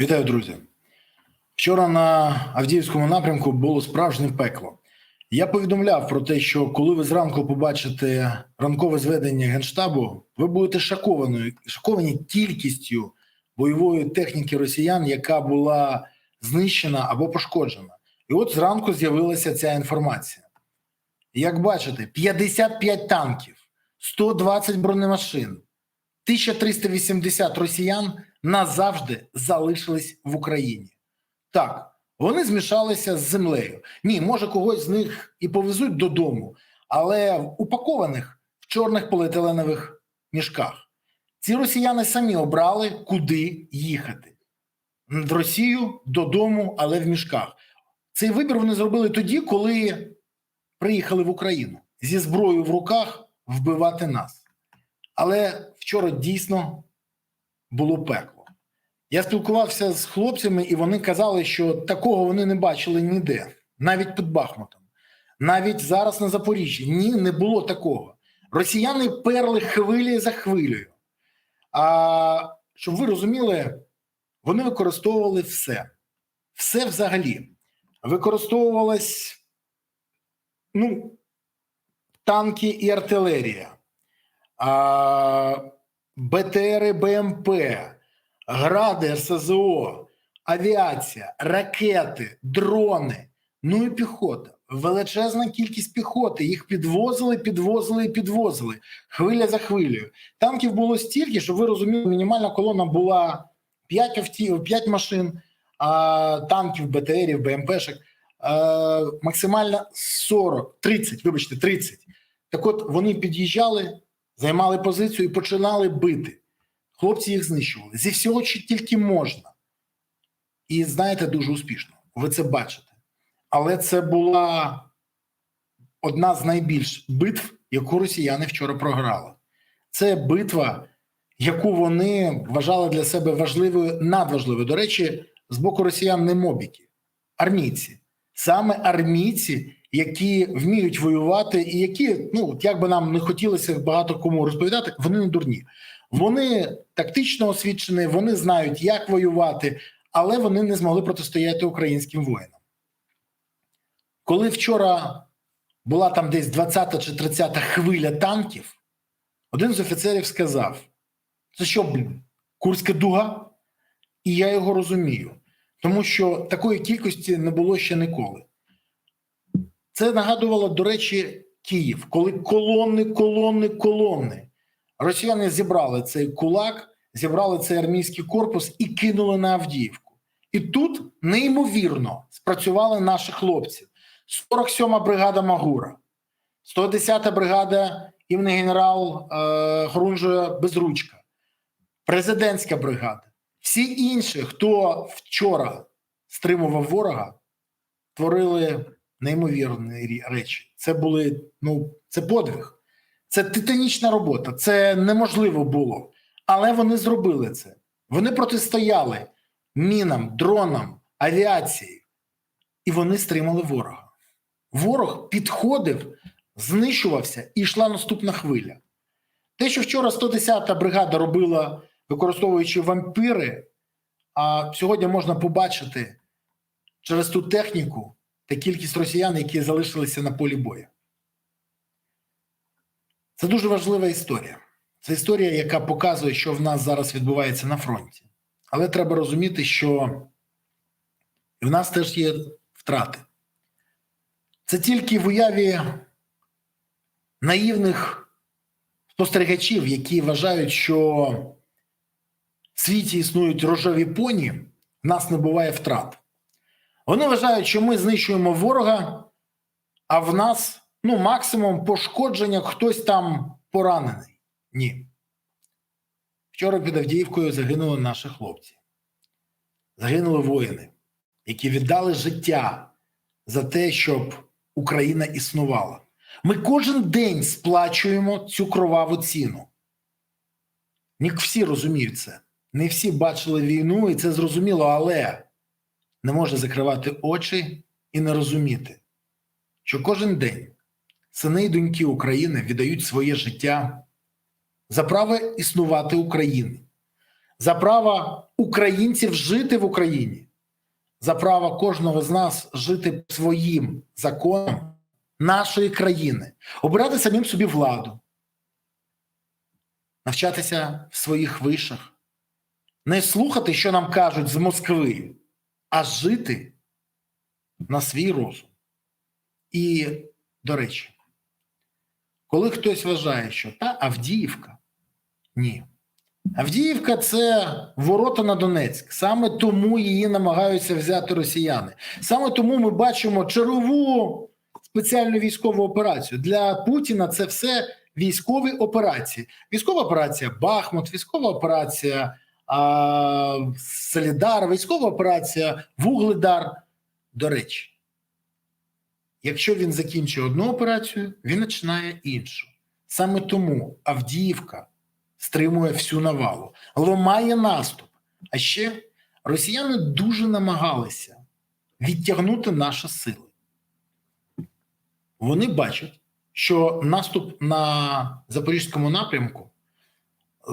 Вітаю, друзі. Вчора на Авдіївському напрямку було справжнє пекло. Я повідомляв про те, що коли ви зранку побачите ранкове зведення генштабу, ви будете шоковані, шоковані кількістю бойової техніки росіян, яка була знищена або пошкоджена. І от зранку з'явилася ця інформація. Як бачите, 55 танків, 120 бронемашин, 1380 росіян назавжди залишились в Україні. Так, вони змішалися з землею. Ні, може, когось з них і повезуть додому, але в упакованих в чорних поліетиленових мішках. Ці росіяни самі обрали, куди їхати. В Росію додому, але в мішках. Цей вибір вони зробили тоді, коли приїхали в Україну зі зброєю в руках вбивати нас. Але вчора дійсно було пекло. Я спілкувався з хлопцями, і вони казали, що такого вони не бачили ніде, навіть під Бахмутом, навіть зараз на Запоріжжі. Ні, не було такого. Росіяни перли хвилі за хвилею. А щоб ви розуміли, вони використовували все. Все взагалі. Використовувалось ну, танки і артилерія, а, БТРи БМП, гради РСЗО, авіація, ракети, дрони, ну і піхота. Величезна кількість піхоти. Їх підвозили, підвозили і підвозили. Хвиля за хвилею. Танків було стільки, щоб ви розуміли, мінімальна колона була 5 автів, 5 машин, а танків, БТРів, БМПшек. Е, максимально 40, 30, вибачте, 30. Так от вони під'їжджали, займали позицію і починали бити. Хлопці їх знищували зі всього, що тільки можна. І знаєте, дуже успішно. Ви це бачите. Але це була одна з найбільш битв, яку росіяни вчора програли. Це битва, яку вони вважали для себе важливою, надважливою. До речі, з боку росіян не мобіки, армійці. Саме армійці, які вміють воювати, і які, ну як би нам не хотілося багато кому розповідати, вони не дурні. Вони тактично освічені, вони знають, як воювати, але вони не змогли протистояти українським воїнам. Коли вчора була там десь 20 чи 30 хвиля танків, один з офіцерів сказав: це що, блін, Курська дуга? І я його розумію, тому що такої кількості не було ще ніколи. Це нагадувало, до речі, Київ, коли колони, колони, колони. Росіяни зібрали цей кулак, зібрали цей армійський корпус і кинули на Авдіївку. І тут неймовірно спрацювали наші хлопці. 47-ма бригада Магура, 110-та бригада імені генерал е, Хорунжа Безручка, президентська бригада. Всі інші, хто вчора стримував ворога, творили неймовірні речі. Це були ну, це подвиг. Це титанічна робота, це неможливо було. Але вони зробили це. Вони протистояли мінам, дронам, авіації, і вони стримали ворога. Ворог підходив, знищувався і йшла наступна хвиля. Те, що вчора 110-та бригада робила, використовуючи вампіри, а сьогодні можна побачити через ту техніку та кількість росіян, які залишилися на полі бою. Це дуже важлива історія. Це історія, яка показує, що в нас зараз відбувається на фронті. Але треба розуміти, що в нас теж є втрати. Це тільки в уяві наївних спостерігачів, які вважають, що в світі існують рожеві поні, в нас не буває втрат. Вони вважають, що ми знищуємо ворога, а в нас ну, максимум пошкодження, хтось там поранений. Ні. Вчора під Авдіївкою загинули наші хлопці. Загинули воїни, які віддали життя за те, щоб Україна існувала. Ми кожен день сплачуємо цю кроваву ціну. Не всі розуміють це. Не всі бачили війну, і це зрозуміло, але не може закривати очі і не розуміти, що кожен день сини і доньки України віддають своє життя за право існувати України, за право українців жити в Україні, за право кожного з нас жити своїм законом нашої країни, обирати самим собі владу, навчатися в своїх вишах, не слухати, що нам кажуть з Москви, а жити на свій розум. І, до речі, коли хтось вважає, що та Авдіївка, ні. Авдіївка це ворота на Донецьк. Саме тому її намагаються взяти росіяни. Саме тому ми бачимо чергову спеціальну військову операцію. Для Путіна це все військові операції. Військова операція Бахмут, військова операція а, Солідар, військова операція Вугледар. До речі, якщо він закінчує одну операцію, він починає іншу. Саме тому Авдіївка стримує всю навалу, ламає наступ. А ще росіяни дуже намагалися відтягнути наші сили. Вони бачать, що наступ на Запорізькому напрямку,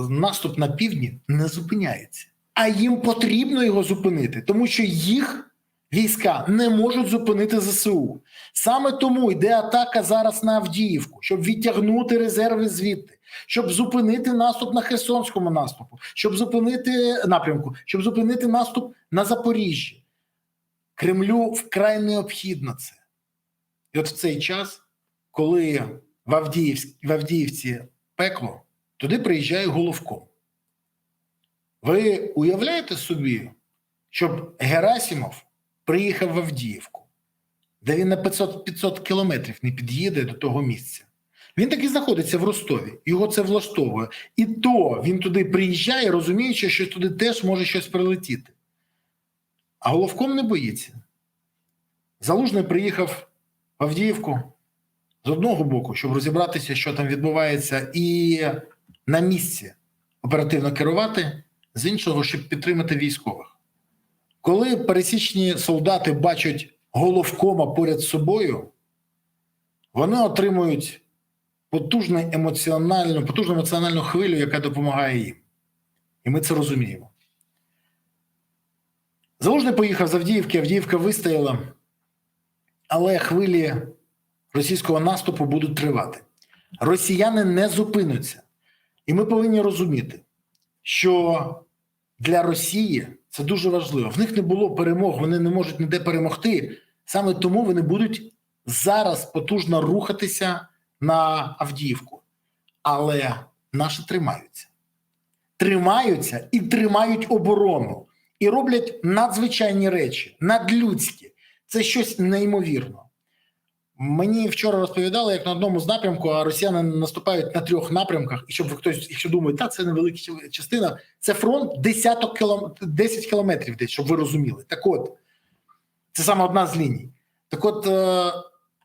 наступ на півдні не зупиняється, а їм потрібно його зупинити, тому що їх війська не можуть зупинити ЗСУ. Саме тому йде атака зараз на Авдіївку, щоб відтягнути резерви звідти, щоб зупинити наступ на Херсонському наступу, щоб зупинити напрямку, щоб зупинити наступ на Запоріжжі. Кремлю вкрай необхідно це. І от в цей час, коли в, Авдіївсь... в Авдіївці пекло, туди приїжджає головком. Ви уявляєте собі, щоб Герасимов приїхав в Авдіївку, де він на 500 500 кілометрів не під'їде до того місця. Він таки знаходиться в Ростові, його це влаштовує. І то він туди приїжджає, розуміючи, що туди теж може щось прилетіти. А головком не боїться. Залужний приїхав в Авдіївку з одного боку, щоб розібратися, що там відбувається, і на місці оперативно керувати, з іншого, щоб підтримати військових. Коли пересічні солдати бачать головкома поряд з собою, вони отримують потужну емоціональну, потужну емоціональну хвилю, яка допомагає їм. І ми це розуміємо. Залужний поїхав з Авдіївки, Авдіївка вистояла, але хвилі російського наступу будуть тривати. Росіяни не зупинуться. І ми повинні розуміти, що для Росії це дуже важливо. В них не було перемог, вони не можуть ніде перемогти. Саме тому вони будуть зараз потужно рухатися на Авдіївку. Але наші тримаються. Тримаються і тримають оборону, і роблять надзвичайні речі, надлюдські. Це щось неймовірно. Мені вчора розповідали, як на одному з напрямку, а росіяни наступають на трьох напрямках. І щоб ви хтось, якщо думає, та це невелика частина, це фронт десяток кілом... 10 кілометрів, десь, щоб ви розуміли. Так от, це саме одна з ліній. Так от е,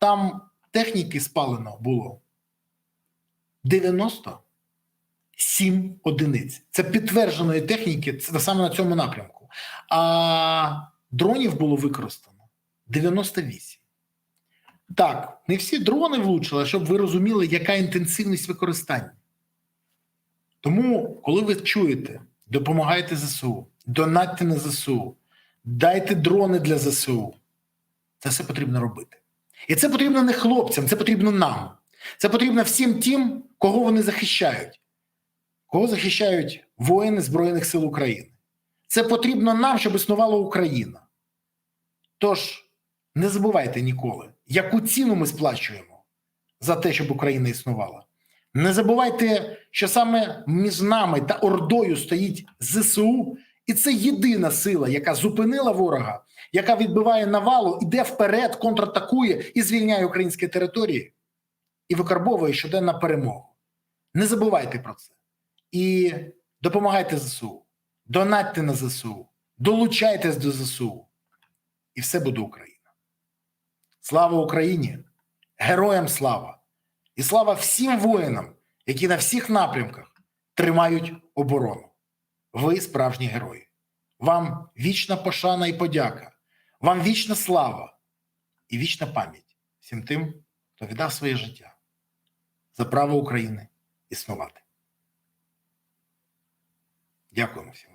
там техніки спалено було 97 одиниць. Це підтвердженої техніки, це саме на цьому напрямку. А дронів було використано 98. Так, не всі дрони влучили, щоб ви розуміли, яка інтенсивність використання. Тому, коли ви чуєте, допомагайте ЗСУ, донатьте на ЗСУ, дайте дрони для ЗСУ. Це все потрібно робити. І це потрібно не хлопцям, це потрібно нам. Це потрібно всім тим, кого вони захищають, кого захищають воїни Збройних сил України. Це потрібно нам, щоб існувала Україна. Тож не забувайте ніколи, яку ціну ми сплачуємо за те, щоб Україна існувала. Не забувайте, що саме між нами та Ордою стоїть ЗСУ, і це єдина сила, яка зупинила ворога, яка відбиває навалу, іде вперед, контратакує і звільняє українські території, і викарбовує щоденно перемогу. Не забувайте про це. І допомагайте ЗСУ, донатьте на ЗСУ, долучайтесь до ЗСУ, і все буде Україна. Слава Україні! Героям слава! І слава всім воїнам, які на всіх напрямках тримають оборону. Ви справжні герої. Вам вічна пошана і подяка, вам вічна слава і вічна пам'ять всім тим, хто віддав своє життя за право України існувати. Дякуємо всім.